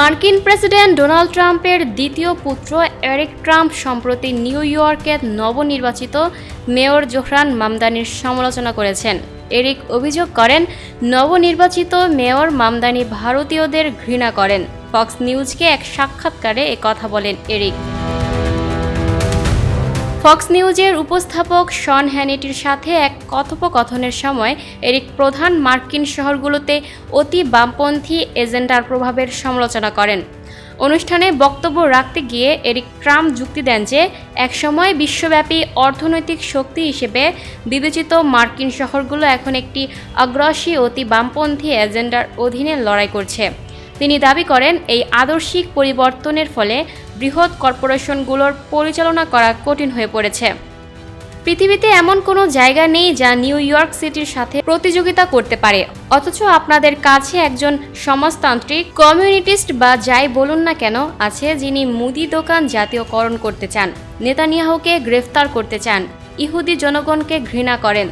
মার্কিন president Donald ট্রাম্পের দ্বিতীয় পুত্র এরিক ট্রাম্প সম্প্রতি নিউ ইয়র্কের নবনির্বাচিত মেয়র জোহরান মামদানির সমালোচনা করেছেন। এরিক অভিযোগ করেন, নবনির্বাচিত মেয়র মামদানি ভারতীয়দের ঘৃণা করেন। ফক্স নিউজকে এক সাক্ষাৎকারে কথা বলেন এরিক। ফক্স নিউজের উপস্থাপক শন হ্যানিটির সাথে এক কথোপকথনের সময় এরিক প্রধান মার্কিন শহরগুলোতে অতি বামপন্থী এজেন্ডার প্রভাবের সমালোচনা করেন। অনুষ্ঠানে বক্তব্য রাখতে গিয়ে এরিক ট্রাম্প যুক্তি দেন যে, একসময় বিশ্বব্যাপী অর্থনৈতিক শক্তি হিসেবে বিবেচিত মার্কিন শহরগুলো এখন একটি অগ্রসী অতি বামপন্থী এজেন্ডার অধীনে লড়াই করছে। তিনি দাবি করেন, এই আদর্শিক পরিবর্তনের ফলে বৃহৎ কর্পোরেশনগুলোর পরিচালনা করা কঠিন হয়ে পড়েছে। পৃথিবীতে এমন কোনো জায়গা নেই যা নিউ ইয়র্ক সিটির সাথে প্রতিযোগিতা করতে পারে। অথচ আপনাদের কাছে একজন সমাজতান্ত্রিক কমিউনিটিস্ট বা যাই বলুন না কেন আছে যিনি মুদি দোকান জাতীয়করণ করতে চান, নেতানিয়াহুকে গ্রেফতার করতে চান, ইহুদি জনগণকে ঘৃণা করেন,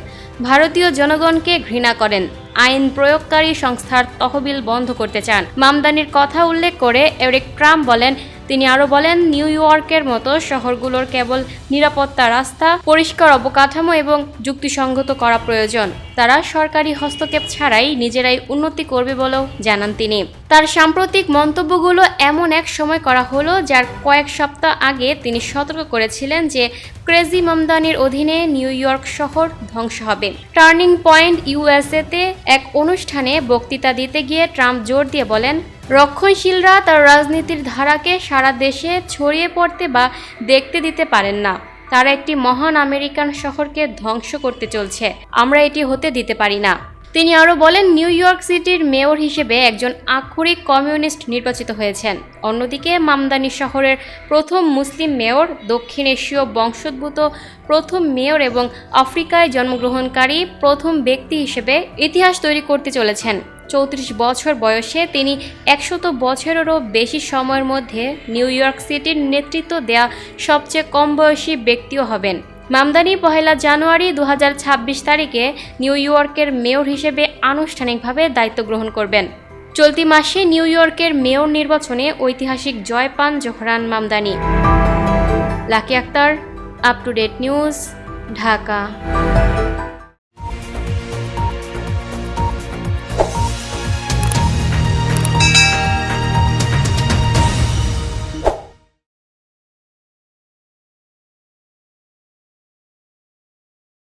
ভারতীয় জনগণকে ঘৃণা করেন। আইন প্রয়োগকারী সংস্থার তহবিল বন্ধ করতে চান। মামদানির কথা উল্লেখ করে এরিক ট্রাম্প বলেন তিনি আরও বলেন, নিউ ইয়র্কের মতো শহরগুলোর কেবল নিরাপত্তা রাস্তা, পরিষ্কার অবকাঠামো এবং যুক্তিসঙ্গত করা প্রয়োজন। তারা সরকারি হস্তক্ষেপ ছাড়াই নিজেরাই উন্নতি করবে বলেও জানান তিনি। তার সাম্প্রতিক মন্তব্যগুলো এমন এক সময় করা হলো, যার কয়েক সপ্তাহ আগে তিনি সতর্ক করেছিলেন যে ক্রেজি মামদানির অধীনে নিউ ইয়র্ক শহর ধ্বংস হবে। টার্নিং পয়েন্ট ইউএসএতে এক অনুষ্ঠানে বক্তৃতা দিতে গিয়ে ট্রাম্প জোর দিয়ে বলেন রক্ষণশীলরা তার রাজনীতির ধারাকে সারা দেশে ছড়িয়ে পড়তে বা দেখতে দিতে পারেন না। তারা একটি মহান আমেরিকান শহরকে ধ্বংস করতে চলছে। আমরা এটি হতে দিতে পারি না। তিনি আরও বলেন, নিউ ইয়র্ক সিটির মেয়র হিসেবে একজন আক্ষরিক কমিউনিস্ট নির্বাচিত হয়েছেন। অন্যদিকে, মামদানি শহরের প্রথম মুসলিম মেয়র, দক্ষিণ এশীয় বংশোদ্ভূত প্রথম মেয়র এবং আফ্রিকায় জন্মগ্রহণকারী প্রথম ব্যক্তি হিসেবে ইতিহাস তৈরি করতে চলেছেন। চৌত্রিশ বছর বয়সে তিনি একশত বছরেরও বেশি সময়ের মধ্যে নিউ ইয়র্ক সিটির নেতৃত্ব দেয়া সবচেয়ে কম বয়সী ব্যক্তিও হবেন। মামদানি পহেলা জানুয়ারি দু হাজার ছাব্বিশ তারিখে নিউ ইয়র্কের মেয়র হিসেবে আনুষ্ঠানিকভাবে দায়িত্ব গ্রহণ করবেন। চলতি মাসে নিউ ইয়র্কের মেয়র নির্বাচনে ঐতিহাসিক জয় পান Zohran Mamdani. Lucky Akter, up to date news, Dhaka.